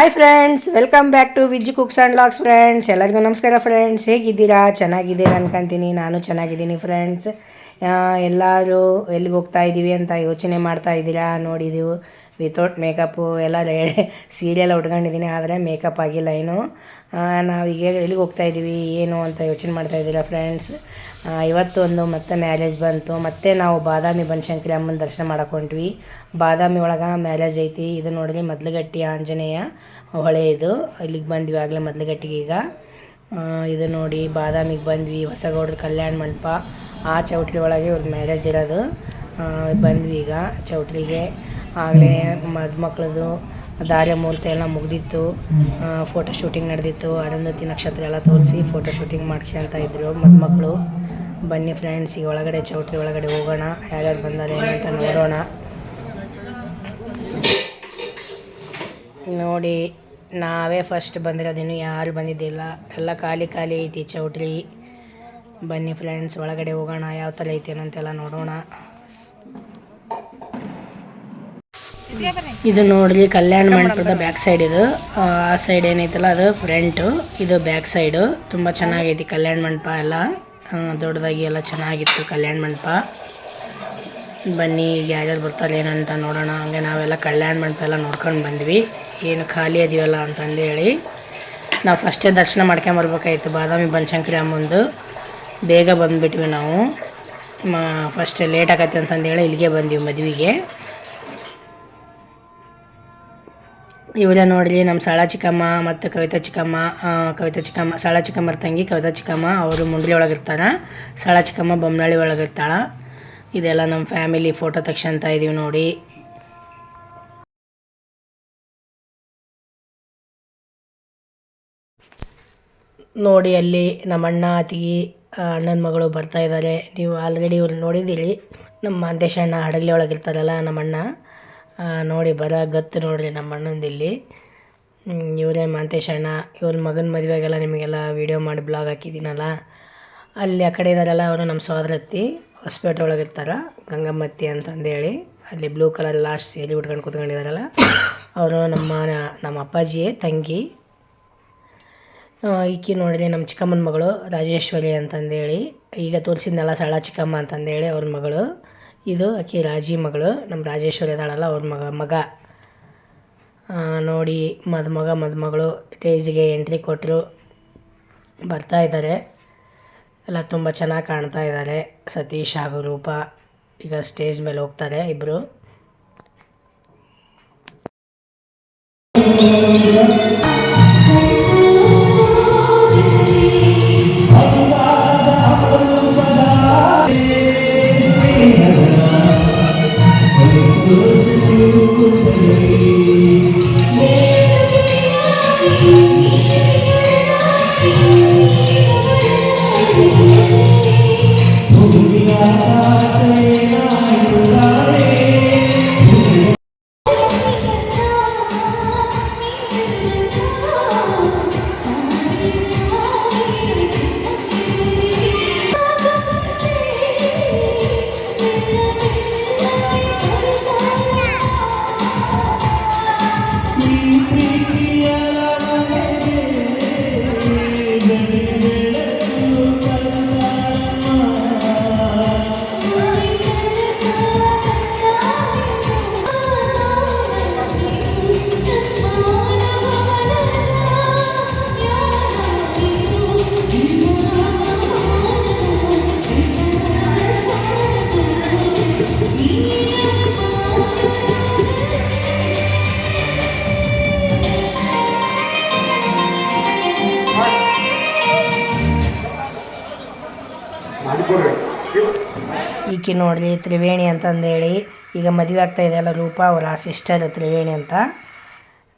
Hi friends welcome back to Viz cooks and logs friends ಎಲ್ಲರಿಗೂ ನಮಸ್ಕಾರ friends ಹೇಗಿದ್ದೀರಾ? ಚೆನ್ನಾಗಿದ್ದೀರಾ ಅನ್ಕೊಂತೀನಿ. ನಾನು ಚೆನ್ನಾಗಿದ್ದೀನಿ ಫ್ರೆಂಡ್ಸ್ ಎಲ್ಲರೂ ಎಲ್ಲಿಗೆ ಹೋಗ್ತಾ ಇದ್ದೀವಿ ಅಂತ ಯೋಚನೆ ಮಾಡ್ತಾ ಇದ್ದೀರಾ ನೋಡಿದೆವು. ವಿತೌಟ್ ಮೇಕಪ್ಪು ಎಲ್ಲ ಸೀರೆಲ್ಲ ಉಟ್ಕೊಂಡಿದ್ದೀನಿ, ಆದರೆ ಮೇಕಪ್ ಆಗಿಲ್ಲ ಏನು ಈಗ ಎಲ್ಲಿಗೆ ಹೋಗ್ತಾ ಇದ್ದೀವಿ ಏನು ಅಂತ ಯೋಚನೆ ಮಾಡ್ತಾ ಇದ್ದೀರಾ ಫ್ರೆಂಡ್ಸ್ ಇವತ್ತು ಒಂದು ಮತ್ತೆ ಮ್ಯಾರೇಜ್ ಬಂತು, ಮತ್ತೆ ನಾವು ಬಾದಾಮಿ ಬನಶಂಕರಿ ಅಮ್ಮನ ದರ್ಶನ ಮಾಡ್ಕೊಂಡ್ವಿ ಬಾದಾಮಿ ಒಳಗೆ ಮ್ಯಾರೇಜ್ ಐತಿ, ಇದು ನೋಡಿದ್ರೆ ಮೊದಲುಗಟ್ಟಿ ಆಂಜನೇಯ ಹೊಳೆ ಇದು. ಇಲ್ಲಿಗೆ ಬಂದ್ವಿ ಆಗಲೇ ಮೊದಲುಗಟ್ಟಿಗೆ ಈಗ. ಇದು ನೋಡಿ, ಬಾದಾಮಿಗೆ ಬಂದ್ವಿ, ಹೊಸಗೌಡ್ರ ಕಲ್ಯಾಣ ಮಂಟಪ. ಆ ಚೌಟ್ರಿ ಒಳಗೆ ಇವ್ರ ಮ್ಯಾರೇಜ್ ಇರೋದು. ಬಂದ್ವಿ ಈಗ ಚೌಟ್ರಿಗೆ. ಆಗಲೇ ಮದುಮಕ್ಳದು ಧಾರೆ ಮುಹೂರ್ತ ಎಲ್ಲ ಮುಗ್ದಿತ್ತು. ಫೋಟೋ ಶೂಟಿಂಗ್ ನಡೆದಿತ್ತು. ಅರುಂಧತಿ ನಕ್ಷತ್ರ ಎಲ್ಲ ತೋರಿಸಿ ಫೋಟೋ ಶೂಟಿಂಗ್ ಮಾಡ್ಕೊಂತ ಇದ್ರು ಮದುಮಕ್ಕಳು ಬನ್ನಿ ಫ್ರೆಂಡ್ಸ್ ಈಗ ಒಳಗಡೆ ಚೌಟ್ರಿ ಒಳಗಡೆ ಹೋಗೋಣ. ಯಾರ್ಯಾರು ಬಂದಾರೆ ಅಂತ ನೋಡೋಣ. ನೋಡಿ, ನಾವೇ ಫಸ್ಟ್ ಬಂದಿರೋದಿನ್ನು ಯಾರು ಬಂದಿದ್ದಿಲ್ಲ. ಎಲ್ಲ ಖಾಲಿ ಖಾಲಿ ಐತಿ ಚೌಟ್ರಿ. ಬನ್ನಿ ಫ್ರೆಂಡ್ಸ್ ಒಳಗಡೆ ಹೋಗೋಣ. ಯಾವ ಥರ ಐತೆ ಅಂತೆಲ್ಲ ನೋಡೋಣ. ಇದು ನೋಡ್ರಿ ಕಲ್ಯಾಣ ಮಂಟಪದ ಬ್ಯಾಕ್ ಸೈಡ್ ಇದು. ಆ ಸೈಡ್ ಏನೈತಲ್ಲ, ಅದು ಫ್ರಂಟು ಇದು ಬ್ಯಾಕ್ ಸೈಡು ತುಂಬಾ ಚೆನ್ನಾಗೈತಿ ಕಲ್ಯಾಣ ಮಂಟಪ ಎಲ್ಲ. ದೊಡ್ಡದಾಗಿ ಎಲ್ಲ ಚೆನ್ನಾಗಿತ್ತು ಕಲ್ಯಾಣ ಮಂಟಪ. ಬನ್ನಿ, ಈಗ ಯಾರ್ಯಾರು ಬರ್ತಾರೆ ಏನಂತ ನೋಡೋಣ. ಹಂಗೆ ನಾವೆಲ್ಲ ಕಲ್ಯಾಣ ಮಂಟಪ ಎಲ್ಲ ನೋಡ್ಕೊಂಡು ಬಂದ್ವಿ. ಏನು ಖಾಲಿ ಅದೀವಲ್ಲ ಅಂತಂದೇಳಿ ನಾವು ಫಸ್ಟೇ ದರ್ಶನ ಮಾಡ್ಕೊಂಬರ್ಬೇಕಾಯ್ತು ಬಾದಾಮಿ ಬನಶಂಕರಿ ಅಮ್ಮಂದು. ಬೇಗ ಬಂದುಬಿಟ್ವಿ ನಾವು. ಫಸ್ಟ್ ಲೇಟ್ ಆಗತ್ತೆ ಅಂತಂದೇಳಿ ಇಲ್ಲಿಗೆ ಬಂದ್ವಿ ಮದುವೆಗೆ. ಇವರೇ ನೋಡ್ರಿ ನಮ್ಮ ಸಾಳ ಚಿಕ್ಕಮ್ಮ ಮತ್ತು ಕವಿತಾ ಚಿಕ್ಕಮ್ಮ ಕವಿತಾ ಚಿಕ್ಕಮ್ಮ, ಸಾಳ ಚಿಕ್ಕಮ್ಮರ ತಂಗಿ ಕವಿತಾ ಚಿಕ್ಕಮ್ಮ, ಅವರು ಮುಂಡ್ಲಿ ಒಳಗಿರ್ತಾರೆ. ಸಾಳ ಚಿಕ್ಕಮ್ಮ ಬೊಮ್ಮನಳ್ಳಿ ಒಳಗಿರ್ತಾಳೆ. ಇದೆಲ್ಲ ನಮ್ಮ ಫ್ಯಾಮಿಲಿ ಫೋಟೋ ತಕ್ಷಂತ ಇದ್ದೀವಿ ನೋಡಿ. ನೋಡಿ ಅಲ್ಲಿ ನಮ್ಮ ಅಣ್ಣ ಅತ್ತಿಗೆ ಅಣ್ಣನ ಮಗಳು ಬರ್ತಾ ಇದ್ದಾರೆ. ನೀವು ಆಲ್ರೆಡಿ ಇವ್ರು ನೋಡಿದ್ದೀರಿ. ನಮ್ಮ ಮಾಂತೇಶ ಅಣ್ಣ ಹಡಗಲಿ ಒಳಗಿರ್ತಾರಲ್ಲ ನಮ್ಮ ಅಣ್ಣ. ನೋಡಿ ಬರ ಗತ್ತು ನೋಡಿರಿ ನಮ್ಮ ಅಣ್ಣಂದಿಲ್ಲಿ ಇವರೇ ಮಾಂತೇಶ ಅಣ್ಣ. ಇವ್ರ ಮಗನ ಮದುವೆಗೆಲ್ಲ ನಿಮಗೆಲ್ಲ ವೀಡಿಯೋ ಮಾಡಿ ಬ್ಲಾಗ್ ಹಾಕಿದ್ದೀನಲ್ಲ. ಅಲ್ಲಿ ಆ ಕಡೆ ಇದ್ದಾರಲ್ಲ ಅವರು ನಮ್ಮ ಸೋದರತ್ತಿ ಹೊಸಪೇಟೆ ಒಳಗೆ ಇರ್ತಾರೆ, ಗಂಗಮ್ಮತ್ತಿ ಅಂತಂದೇಳಿ. ಅಲ್ಲಿ ಬ್ಲೂ ಕಲರ್ ಲಾಸ್ಟ್ ಸೀರೆ ಉಟ್ಕೊಂಡು ಕೂತ್ಕೊಂಡಿದ್ದಾರಲ್ಲ ಅವರು ನಮ್ಮ ನಮ್ಮ ಅಪ್ಪಾಜಿಯೇ ತಂಗಿ. ಈಕಿ ನೋಡಿರಿ ನಮ್ಮ ಚಿಕ್ಕಮ್ಮನ ಮಗಳು ರಾಜೇಶ್ವರಿ ಅಂತಂದೇಳಿ. ಈಗ ತೋರಿಸಿದ್ನಲ್ಲ ಸಳ ಚಿಕ್ಕಮ್ಮ ಅಂತಂದೇಳಿ ಅವ್ರ ಮಗಳು. ಇದು ಆಕೆ ರಾಜಿ ಮಗಳು ನಮ್ಮ ರಾಜೇಶ್ವರಿ ಇದ್ದಾಳಲ್ಲ ಅವ್ರ ಮಗ ಮಗ. ನೋಡಿ, ಮದುಮಗ, ಮದುಮಗಳು, ಸ್ಟೇಜಿಗೆ ಎಂಟ್ರಿ ಕೊಟ್ಟರು ಬರ್ತಾ ಇದ್ದಾರೆ ಎಲ್ಲ ತುಂಬ ಚೆನ್ನಾಗಿ ಕಾಣ್ತಾ ಇದ್ದಾರೆ ಸತೀಶ್ ಹಾಗೂ ರೂಪ ಈಗ ಸ್ಟೇಜ್ ಮೇಲೆ ಹೋಗ್ತಾರೆ ಇಬ್ಬರು ಈಕೆ ನೋಡಲಿ, ತ್ರಿವೇಣಿ ಅಂತಂದೇಳಿ. ಈಗ ಮದುವೆ ಆಗ್ತಾ ಇದೆಯಲ್ಲ ರೂಪ, ಅವರ ಸಿಸ್ಟರ್ ತ್ರಿವೇಣಿ ಅಂತ.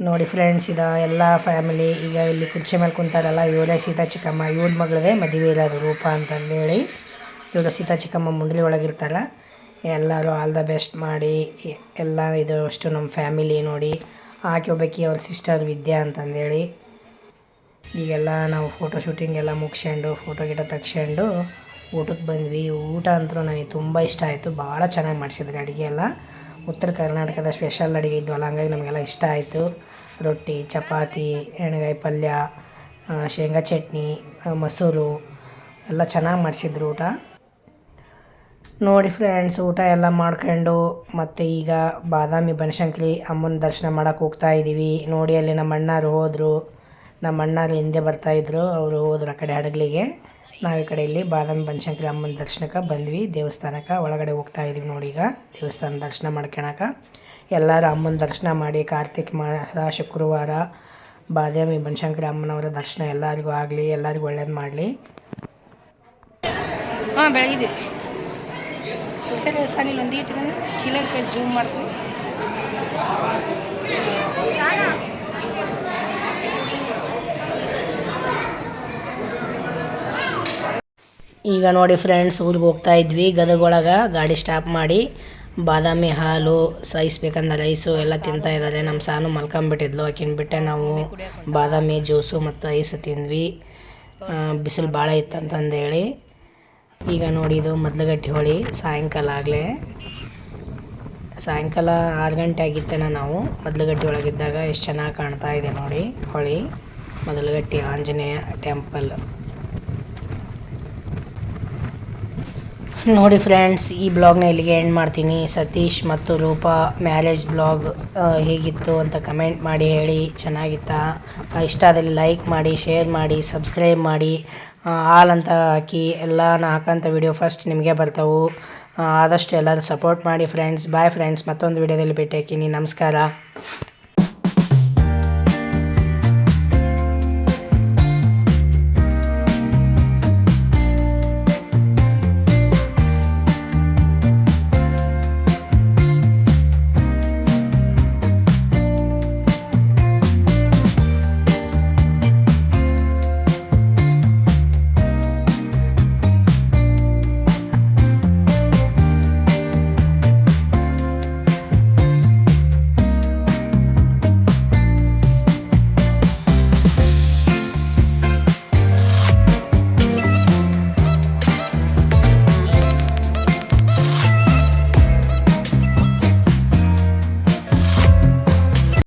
ನೋಡಿ ಫ್ರೆಂಡ್ಸ್ ಇದ ಎಲ್ಲ ಫ್ಯಾಮಿಲಿ ಈಗ ಇಲ್ಲಿ ಕುರ್ಚಿ ಮೇಲೆ ಕುಂತಾರಲ್ಲ, ಇವರೇ ಸೀತಾ ಚಿಕ್ಕಮ್ಮ, ಇವ್ರ ಮಗಳದೇ ಮದುವೆ ಇರೋದು ರೂಪ ಅಂತಂದೇಳಿ. ಇವರು ಸೀತಾ ಚಿಕ್ಕಮ್ಮ ಮುಂಡ್ಲಿ ಒಳಗಿರ್ತಾರ. ಎಲ್ಲರೂ ಆಲ್ ದ ಬೆಸ್ಟ್ ಮಾಡಿ, ಎಲ್ಲ ಇದು ಅಷ್ಟು ನಮ್ಮ ಫ್ಯಾಮಿಲಿ ನೋಡಿ, ಆಕೆ ಒಬ್ಬಾಕಿ ಅವ್ರ ಸಿಸ್ಟರ್ ವಿದ್ಯಾ ಅಂತಂದೇಳಿ. ಈಗೆಲ್ಲ ನಾವು ಫೋಟೋ ಶೂಟಿಂಗ್ ಎಲ್ಲ ಮುಗಿಸ್ಕೊಂಡು ಫೋಟೋ ಗಿಟ ತಗ್ಸ್ಕೊಂಡು ಊಟಕ್ಕೆ ಬಂದ್ವಿ. ಊಟ ಅಂತೂ ನನಗೆ ತುಂಬ ಇಷ್ಟ ಆಯಿತು. ಭಾಳ ಚೆನ್ನಾಗಿ ಮಾಡಿಸಿದ್ರು ಅಡುಗೆ ಎಲ್ಲ. ಉತ್ತರ ಕರ್ನಾಟಕದ ಸ್ಪೆಷಲ್ ಅಡುಗೆ ಇದ್ವಲ್ಲ, ಹಂಗಾಗಿ ನಮಗೆಲ್ಲ ಇಷ್ಟ ಆಯಿತು. ರೊಟ್ಟಿ, ಚಪಾತಿ, ಎಣ್ಗಾಯಿ ಪಲ್ಯ ಶೇಂಗಾ ಚಟ್ನಿ ಮೊಸರು ಎಲ್ಲ ಚೆನ್ನಾಗಿ ಮಾಡಿಸಿದ್ರು ಊಟ. ನೋಡಿ ಫ್ರೆಂಡ್ಸ್ ಊಟ ಎಲ್ಲ ಮಾಡ್ಕೊಂಡು ಮತ್ತು ಈಗ ಬಾದಾಮಿ ಬನಶಂಕರಿ ಅಮ್ಮನ ದರ್ಶನ ಮಾಡೋಕ್ಕೆ ಹೋಗ್ತಾ ಇದ್ದೀವಿ ನೋಡಿ ಅಲ್ಲಿ ನಮ್ಮ ಅಣ್ಣಾರು ಹೋದರು. ನಮ್ಮ ಅಣ್ಣಾರು ಹಿಂದೆ ಬರ್ತಾಯಿದ್ರು ಅವರು ಹೋದ್ರು ಆ ಕಡೆ ಹಡಗಲಿಗೆ. ನಾವು ಈ ಕಡೆ ಇಲ್ಲಿ ಬಾದಾಮಿ ಬನಶಂಕರಿ ಅಮ್ಮನ ದರ್ಶನಕ್ಕೆ ಬಂದ್ವಿ. ದೇವಸ್ಥಾನಕ್ಕೆ ಒಳಗಡೆ ಹೋಗ್ತಾ ಇದೀವಿ ನೋಡಿ ಈಗ. ದೇವಸ್ಥಾನ ದರ್ಶನ ಮಾಡ್ಕೊಳಕ್ಕೆ ಎಲ್ಲರೂ ಅಮ್ಮನ ದರ್ಶನ ಮಾಡಿ ಕಾರ್ತಿಕ್ ಮಾಸ, ಶುಕ್ರವಾರ, ಬಾದಾಮಿ ಬನಶಂಕರಿ ಅಮ್ಮನವರ ದರ್ಶನ ಎಲ್ಲರಿಗೂ ಆಗಲಿ, ಎಲ್ಲರಿಗೂ ಒಳ್ಳೇದು ಮಾಡಲಿ. ಹಾಂ ಬೆಳಗಿದ್ದೀವಿ ಸಾನಿಲ್ ಒಂದು ಚೀಲ ಜೂಮ್ ಮಾಡ್ತೀನಿ ಈಗ ನೋಡಿ ಫ್ರೆಂಡ್ಸ್ ಊರಿಗೆ ಹೋಗ್ತಾ ಇದ್ವಿ. ಗದಗೊಳಗೆ ಗಾಡಿ ಸ್ಟಾಪ್ ಮಾಡಿ ಬಾದಾಮಿ ಹಾಲು ಸಾಯಿಸ್ಬೇಕಂದ ರೈಸು ಎಲ್ಲ ತಿಂತಾ ಇದ್ದಾರೆ. ನಮ್ಮ ಸಾನು ಮಲ್ಕೊಂಬಿಟ್ಟಿದ್ಲು. ಆಕಿನ ಬಿಟ್ಟೆ ನಾವು ಬಾದಾಮಿ ಜ್ಯೂಸು ಮತ್ತು ಐಸ್ ತಿಂದ್ವಿ. ಬಿಸಿಲು ಭಾಳ ಇತ್ತಂತಂದೇಳಿ. ಈಗ ನೋಡಿ ಇದು ಮದ್ಲಗಟ್ಟಿ ಹೊಳಿ. ಸಾಯಂಕಾಲ ಆಗಲೇ. ಸಾಯಂಕಾಲ ಆರು ಗಂಟೆ ಆಗಿತ್ತೇನ ನಾವು. ಮೊದಲಗಟ್ಟಿ ಒಳಗಿದ್ದಾಗ ಎಷ್ಟು ಚೆನ್ನಾಗಿ ಕಾಣ್ತಾ ಇದೆ ನೋಡಿ ಹೊಳಿ. ಮೊದಲಗಟ್ಟಿ ಆಂಜನೇಯ ಟೆಂಪಲ್ ನೋಡಿ ಫ್ರೆಂಡ್ಸ್, ಈ ಬ್ಲಾಗ್ನ ಇಲ್ಲಿಗೆ ಎಂಡ್ ಮಾಡ್ತೀನಿ. ಸತೀಶ್ ಮತ್ತು ರೂಪಾ ಮ್ಯಾರೇಜ್ ಬ್ಲಾಗ್ ಹೇಗಿತ್ತು ಅಂತ ಕಮೆಂಟ್ ಮಾಡಿ ಹೇಳಿ. ಚೆನ್ನಾಗಿತ್ತಾ? ಇಷ್ಟ ಆದಲ್ಲಿ ಲೈಕ್ ಮಾಡಿ ಶೇರ್ ಮಾಡಿ ಸಬ್ಸ್ಕ್ರೈಬ್ ಮಾಡಿ. ಆಲ್ ಅಂತ ಹಾಕಿ ಎಲ್ಲ ನಾ ಹಾಕೋಂಥ ವಿಡಿಯೋ ಫಸ್ಟ್ ನಿಮಗೆ ಬರ್ತವೆ. ಆದಷ್ಟು ಎಲ್ಲರೂ ಸಪೋರ್ಟ್ ಮಾಡಿ ಫ್ರೆಂಡ್ಸ್ ಬಾಯ್ ಫ್ರೆಂಡ್ಸ್ ಮತ್ತೊಂದು ವಿಡಿಯೋದಲ್ಲಿ ಭೇಟಿ ಹಾಕಿನಿ ನಮಸ್ಕಾರ.